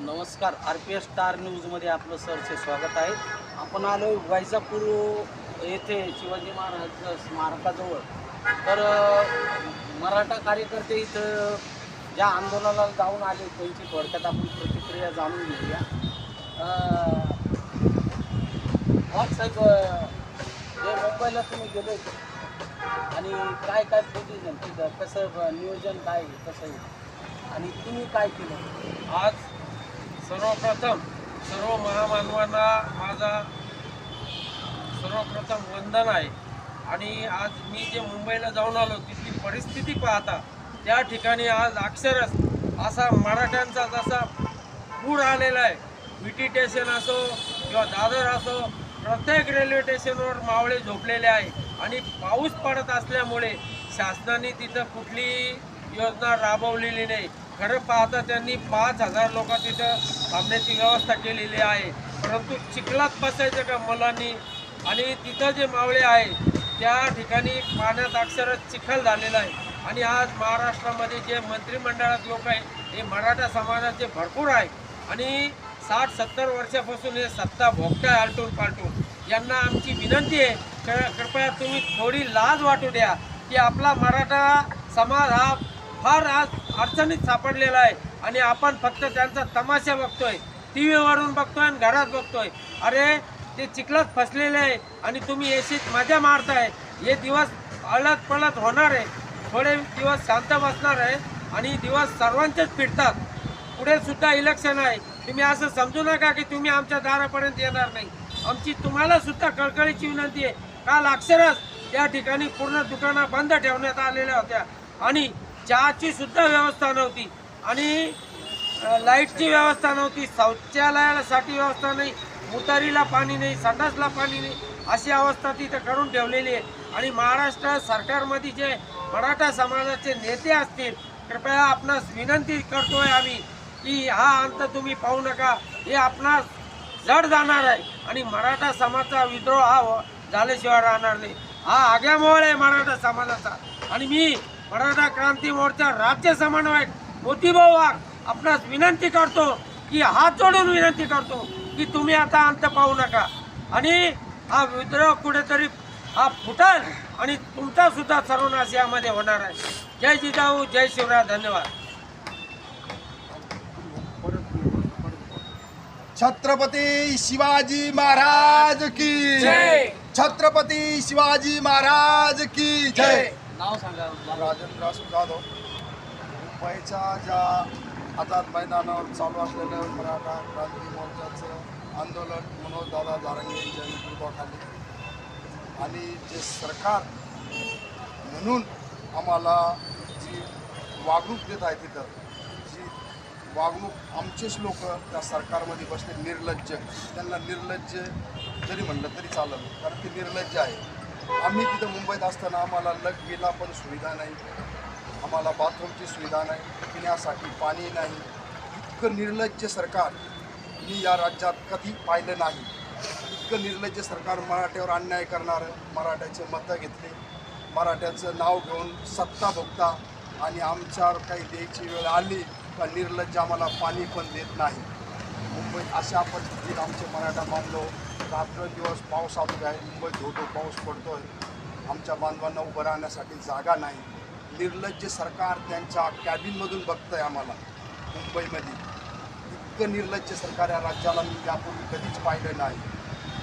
नमस्कार R P S star न्यूजमध्ये आपलं सरचे स्वागत आहे. आपण आलो वैजापूर येथे शिवाजी महाराज स्मारकाजवळ. तर मराठा कार्यकर्ते इथं ज्या आंदोलनाला जाऊन आले त्यांची थोडक्यात आपण प्रतिक्रिया जाणून घेऊया. हो साहेब जे मुंबईला तुम्ही गेलो आणि काय काय पोझिशन तिथं कसं ब- नियोजन काय कसं आहे? आणि तुम्ही काय केलं? आज सर्वप्रथम सर्व महामानवांना माझा सर्वप्रथम वंदन आहे. आणि आज मी जे मुंबईला जाऊन आलो तिथली परिस्थिती पाहता त्या ठिकाणी आज अक्षरच असा मराठ्यांचा जसा पूर आलेला आहे. व्ही टी स्टेशन असो किंवा दादर असो प्रत्येक रेल्वे स्टेशनवर मावळे झोपलेले आहे. आणि पाऊस पडत असल्यामुळे शासनाने तिथं कुठली योजना राबवलेली नाही. खरं पाहता त्यांनी पाच हजार लोक तिथं थांबण्याची व्यवस्था केलेली आहे. परंतु चिखलात बसायचं का मुलांनी? आणि तिथं जे मावळे आहे त्या ठिकाणी पाण्यात अक्षरच चिखल झालेला आहे. आणि आज महाराष्ट्रामध्ये जे मंत्रिमंडळात लोक आहे हे मराठा समाजाचे भरपूर आहे आणि साठ सत्तर वर्षापासून हे सत्ता भोगताय आलटून पालटून यांना आमची विनंती आहे क- कृपया तुम्ही थोडी लाज वाटू द्या की आपला मराठा समाज हा फार आज अडचणीत सापडलेला आहे. आणि आपण फक्त त्यांचा तमाशा बघतोय. टी व्हीवरून बघतोय आणि घरात बघतोय. अरे ते चिखलात फसलेले आहे आणि तुम्ही एसीत मजा मारताय. हे दिवस अलग पलट होणार आहे. थोडे दिवस शांत बसणार आहे आणि दिवस सर्वांचेच फिरतात. पुढे सुद्धा इलेक्शन आहे. तुम्ही असं समजू नका की तुम्ही आमच्या दारापर्यंत येणार नाही. आमची तुम्हाला सुद्धा कळकळीची विनंती आहे. काल अक्षरच त्या ठिकाणी पूर्ण दुकानं बंद ठेवण्यात आलेल्या होत्या. आणि चहाची सुद्धा व्यवस्था नव्हती. आणि लाईटची व्यवस्था नव्हती. शौचालयासाठी व्यवस्था नाही मुतारीला पाणी नाही संडासला पाणी नाही अशी अवस्था तिथं करून ठेवलेली आहे. आणि महाराष्ट्र सरकारमध्ये जे मराठा समाजाचे नेते असतील कृपया आपणास विनंती करतोय आम्ही की हा अंत तुम्ही पाहू नका. हे आपणास जड जाणार आहे. आणि मराठा समाजाचा विद्रोह हा झाल्याशिवाय राहणार नाही. हा आग्यामोळ आहे मराठा समाजाचा. आणि मी मराठा क्रांती मोर्चा राज्य समन्वयक मोतीभाऊ वाघ आपणास विनंती करतो की हात जोडून विनंती करतो की तुम्ही आता अंत पाहू नका. आणि हा विद्रोह कुठेतरी हा फुटल आणि तुमचा सुद्धा सर्वनाश यामध्ये होणार आहे. जय जिजाऊ जय शिवराय धन्यवाद. छत्रपती शिवाजी महाराज की जय. छत्रपती शिवाजी महाराज की जय! नाव सांगा राजेंद्र जाधव. मुंबईच्या ज्या आझाद मैदानावर चालू असलेलं मराठा क्रांती मोर्चाचं आंदोलन मनोजदादा जारंगे यांच्या नेतृत्वाखाली. आणि जे सरकार म्हणून आम्हाला जी वागणूक देत आहे तिथं जी वागणूक आमचेच लोक त्या सरकारमध्ये बसले निर्लज्ज. त्यांना निर्लज्ज जरी म्हणलं तरी चालेल कारण ते निर्लज्ज आहे. आम्ही तिथं मुंबईत असताना आम्हाला लगवीला पण सुविधा नाही. आम्हाला बाथरूमची सुविधा नाही पिण्यासाठी पाणी नाही. इतकं निर्लज्ज सरकार मी या राज्यात कधी पाहिलं नाही. इतकं निर्लज्ज सरकार मराठ्यावर अन्याय करणारं मराठ्याचे मतं घेतले मराठ्याचं नाव घेऊन सत्ता भोगता आणि आमच्यावर काही द्यायची वेळ आली तर निर्लज्ज आम्हाला पाणी पण देत नाही. मुंबईत अशा परिस्थितीत आमचे मराठा बांधव रात्रदिवस पाऊस आलेला आहे मुंबईत धोधो पाऊस पडतो आहे आमच्या बांधवांना उभं राहण्यासाठी जागा नाही. निर्लज्ज सरकार त्यांच्या कॅबिनमधून बघतं आहे आम्हाला मुंबईमध्ये. इतकं निर्लज्ज सरकार या राज्याला मी यापूर्वी कधीच पाहिलं नाही.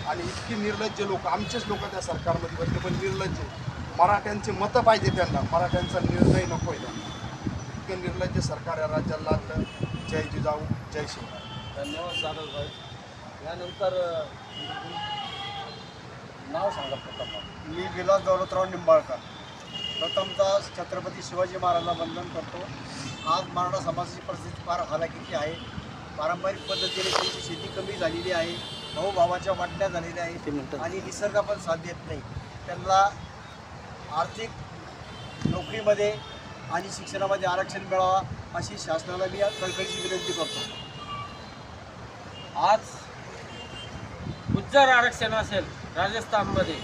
आणि इतकी निर्लज्ज लोक आमचेच लोक त्या सरकारमध्ये बसले पण निर्लज्ज. मराठ्यांचे मतं पाहिजे त्यांना मराठ्यांचा निर्णय नको आहे त्यांना. इतकं निर्लज्ज सरकार या राज्याला लागलं. जय जिजाऊ जय शिवराय. धन्यवाद जाधव भाई. यानंतर नाव सांगा प्रथम. मी विलास दौलतराव निंबाळकर. प्रथमतः छत्रपती शिवाजी महाराजांना वंदन करतो. आज मराठा समाजाची परिस्थिती फार हालाकीची आहे. पारंपरिक पद्धतीने त्यांची शेती कमी झालेली आहे. भाऊभावाच्या वाटण्या झालेल्या आहेत. आणि निसर्ग पण साथ देत नाही. त्यांना आर्थिक नोकरीमध्ये आणि शिक्षणामध्ये आरक्षण मिळावा अशी शासनाला मी कळकळीची विनंती करतो. आज जर आरक्षण असेल राजस्थानमध्ये.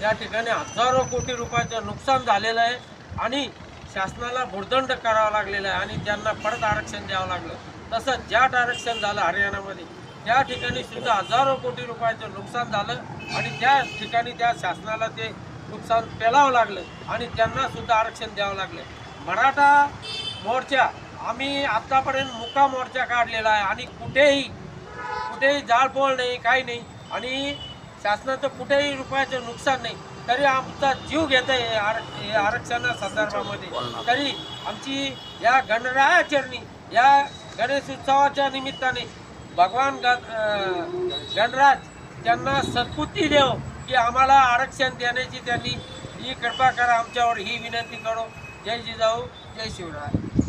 त्या ठिकाणी हजारो कोटी रुपयाचं नुकसान झालेलं आहे आणि शासनाला भुर्दंड करावा लागलेला आहे आणि ज्यांना परत आरक्षण द्यावं लागलं. तसंच ज्याट आरक्षण झालं हरियाणामध्ये त्या ठिकाणी सुद्धा हजारो कोटी रुपयाचं नुकसान झालं आणि त्या ठिकाणी त्या शासनाला ते नुकसान पेलावं लागलं आणि त्यांना सुद्धा आरक्षण द्यावं लागलं. मराठा मोर्चा आम्ही आत्तापर्यंत मुका मोर्चा काढलेला आहे आणि कुठेही कुठेही जाळपोळ नाही काही नाही. आणि शासनाचं कुठेही रुपयाचं नुकसान नाही. तरी आमचा जीव घेत आहे आर आरक्षणा संदर्भामध्ये. तरी आमची या गणरायाचरणी या गणेश उत्सवाच्या निमित्ताने भगवान गणराज त्यांना सद्बुद्धी देव की आम्हाला आरक्षण देण्याची त्यांनी ही कृपा करा आमच्यावर ही विनंती करो. जय जिजाऊ जय Shivrai.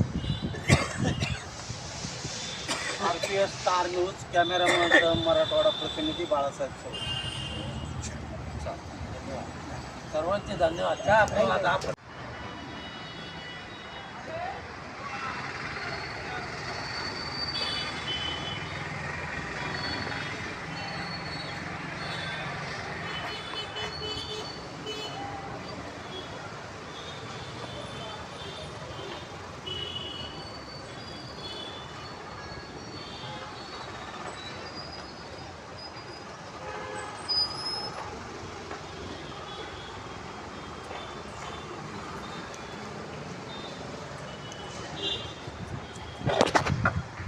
R P S star news cameraman Marathwada प्रतिनिधी बाळासाहेब सोड सर्वांचे धन्यवाद. काय आपण आता आपण